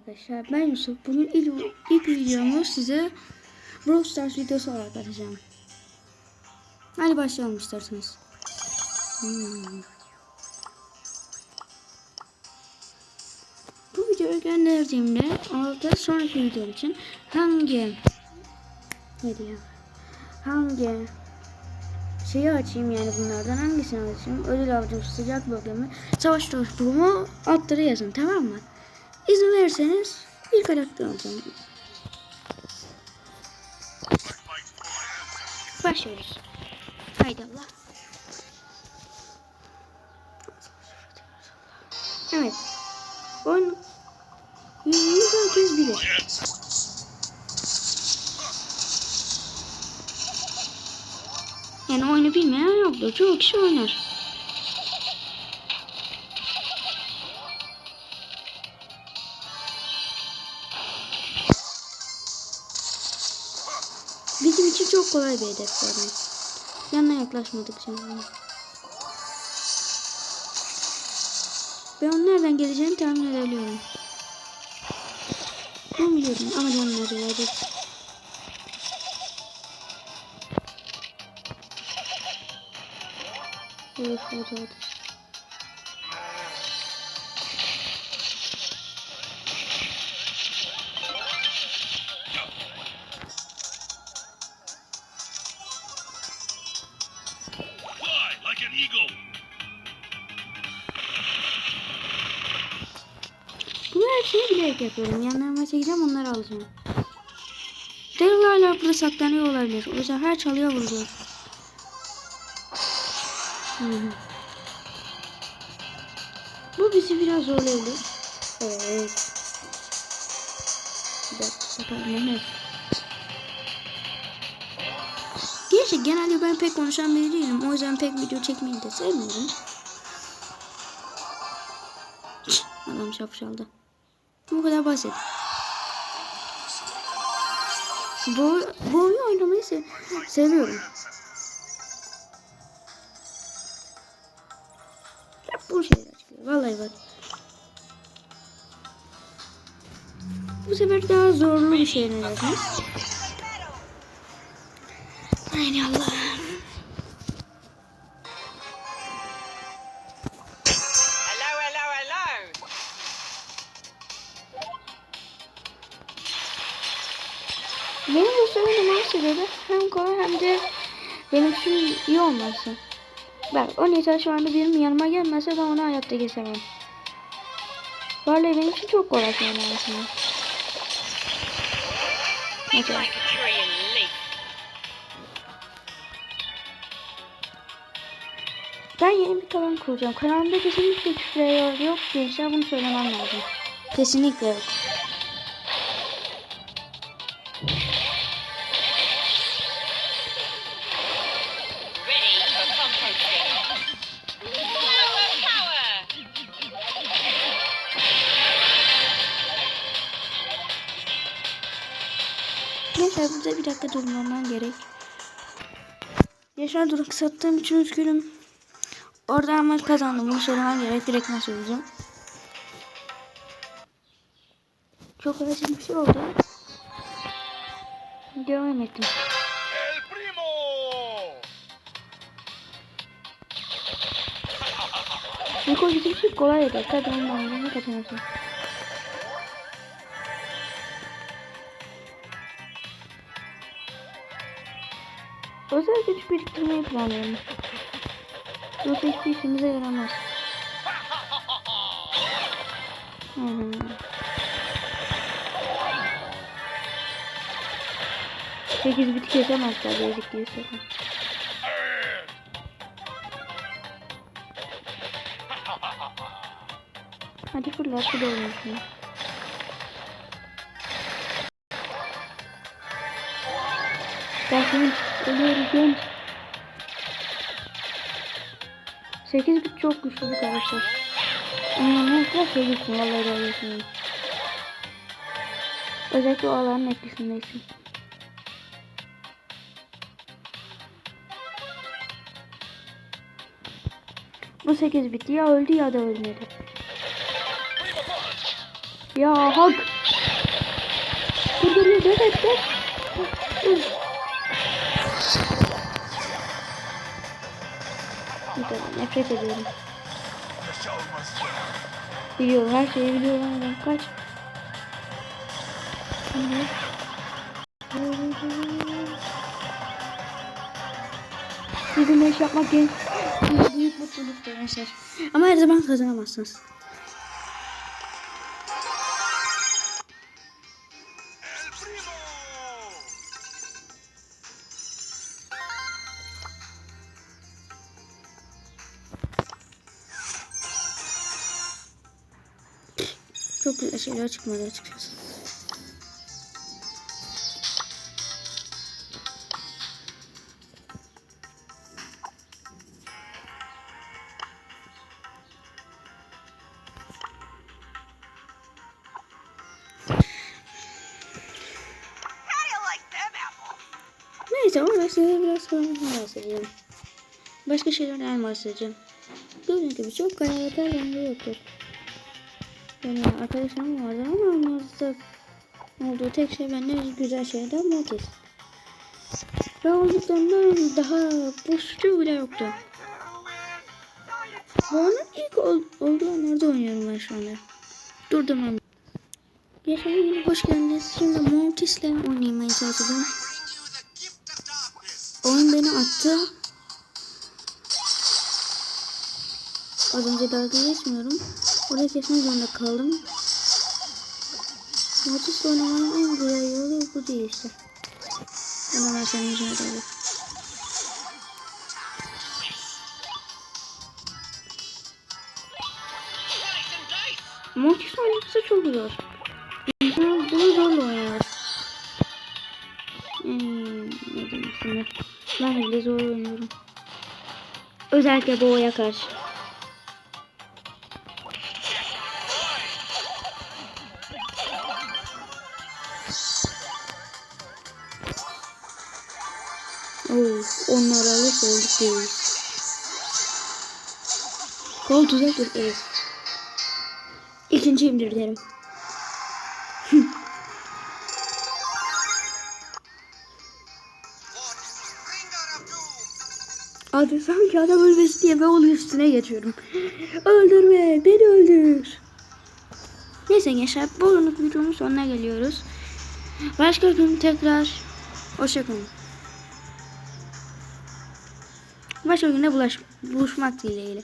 Arkadaşlar ben Yusuf. Bugün ilk, ilk videomu size Brawl Stars videosu olarak atacağım. Hadi başlayalım isterseniz. Hmm. Bu videoyu gönderdiğimde orada sonraki video için hangi ne diyeyim hangi şeyi açayım yani bunlardan hangisini açayım ödül avcısı sıcak bölgemi savaş topumu altları yazın tamam mı? İzin verirseniz bir karakter alacağım. Başlıyoruz. Haydi Allah. Evet. Oyun yüz herkes bilir. Yani oyunu bilmeyen yoktur. Çoğu kişi oynar. Bizim için çok kolay bir hedef yani. Yanına yaklaşmadıkça. Yani. Ben onun nereden geleceğini tahmin edebiliyorum. Ben biliyorum ama canım acaba Evet, hadi hadi. Şeyi bilerek yapıyorum. Yanlarıma çekeceğim onları alacağım. Daryl hala burada saklanıyor olabilir. O yüzden her çalıya hı. Bu bizi biraz zorlayabilir. Evet. Bir dakika bakalım Mehmet. Gerçi genelde ben pek konuşan biri değilim. O yüzden pek video çekmeyi de sevmiyorum. Adam şapşaldı. Bu kadar basit. Bu, bu oyunu oynamayı se seviyorum. Hep bu şeyler çıkıyor. Vallahi bak. Bu sefer daha zorlu bir şey denesiniz. Ay Allah'ım. Benim bu söylediğim sebebi hem kolay hem de benim için iyi olması. Bak o Nita şu anda benim yanıma gelmese ben onu hayatta kesemem. Vallahi benim için çok kolay şu an aslında. Mesela. Ben yeni bir kanal kuracağım. Kanalımda kesinlikle küfür yok gençler bunu söylemem lazım. Kesinlikle yok. Neyse burada bir dakika durmamam gerek. Yaşar durak sattığım için üzgünüm. Orada ama kazandım. Bunu söylemem gerek. Direkt nasıl söyleyeceğim. Çok acil bir şey oldu. Devam ettim. El primo. İlk o bizim için kolay eder. Tabii ondan ne kazanırsın. Özel güç biriktirmeyi planlıyorum. Yoksa hiçbir işimize yaramaz. Hı. Sekiz bit kesemezler basic diye sakın. Hadi fırlat bu da olmasın. Genç, ölüyoruz genç. 8 bit çok güçlü bir karakter. Ama kadar söylüyorsun vallahi doğruyorsun. Özellikle o alanın etkisindeysin. Bu 8 bitti ya öldü ya da ölmedi. Ya hak. Dur dur dur dur dur. Dur. De nefret ediyorum. Biliyorum her şeyi biliyorum ama kaç. Bizim iş yapmak en büyük mutluluktur arkadaşlar. Ama her zaman kazanamazsınız. Çok güzel şeyler çıkmadı açıkçası. Neyse ama ben size biraz konudan bahsedeceğim. Başka şeylerden bahsedeceğim. Gördüğünüz gibi çok karakter bende yoktur. Yani arkadaşlarım vardı ama onlarda olduğu tek şey bende güzel şeyler Mortis. Ve olduklarından daha boşçu bile yoktu. Bu onun ilk ol, olduğu anlarda oynuyorum ben şu anda. Durdurmam. Yaşama yine hoş geldiniz. Şimdi Mortis'le oynamaya çalışacağım. Oyun beni attı. Az önce dalga geçmiyorum. Oraya kesmek zorunda kaldım. Mortis'le oynamanın en güzel yolu bu değil işte. Ben senin yüzüne doğru. Mortis oynaması çok zor. İnsan bunu zorla oynar. Hmm, ne sana. Ben bile zor oynuyorum. Özellikle boğaya karşı. Onlar alırsa olduk değil. Kol tuzaktır. Evet. İkinci indirdim. Hadi sanki adam ölmesin diye ben onun üstüne geçiyorum. Öldürme, beni öldür. Neyse gençler, bugünlük videonun sonuna geliyoruz. Başka gün tekrar hoşçakalın. Başka günde bulaş, buluşmak dileğiyle.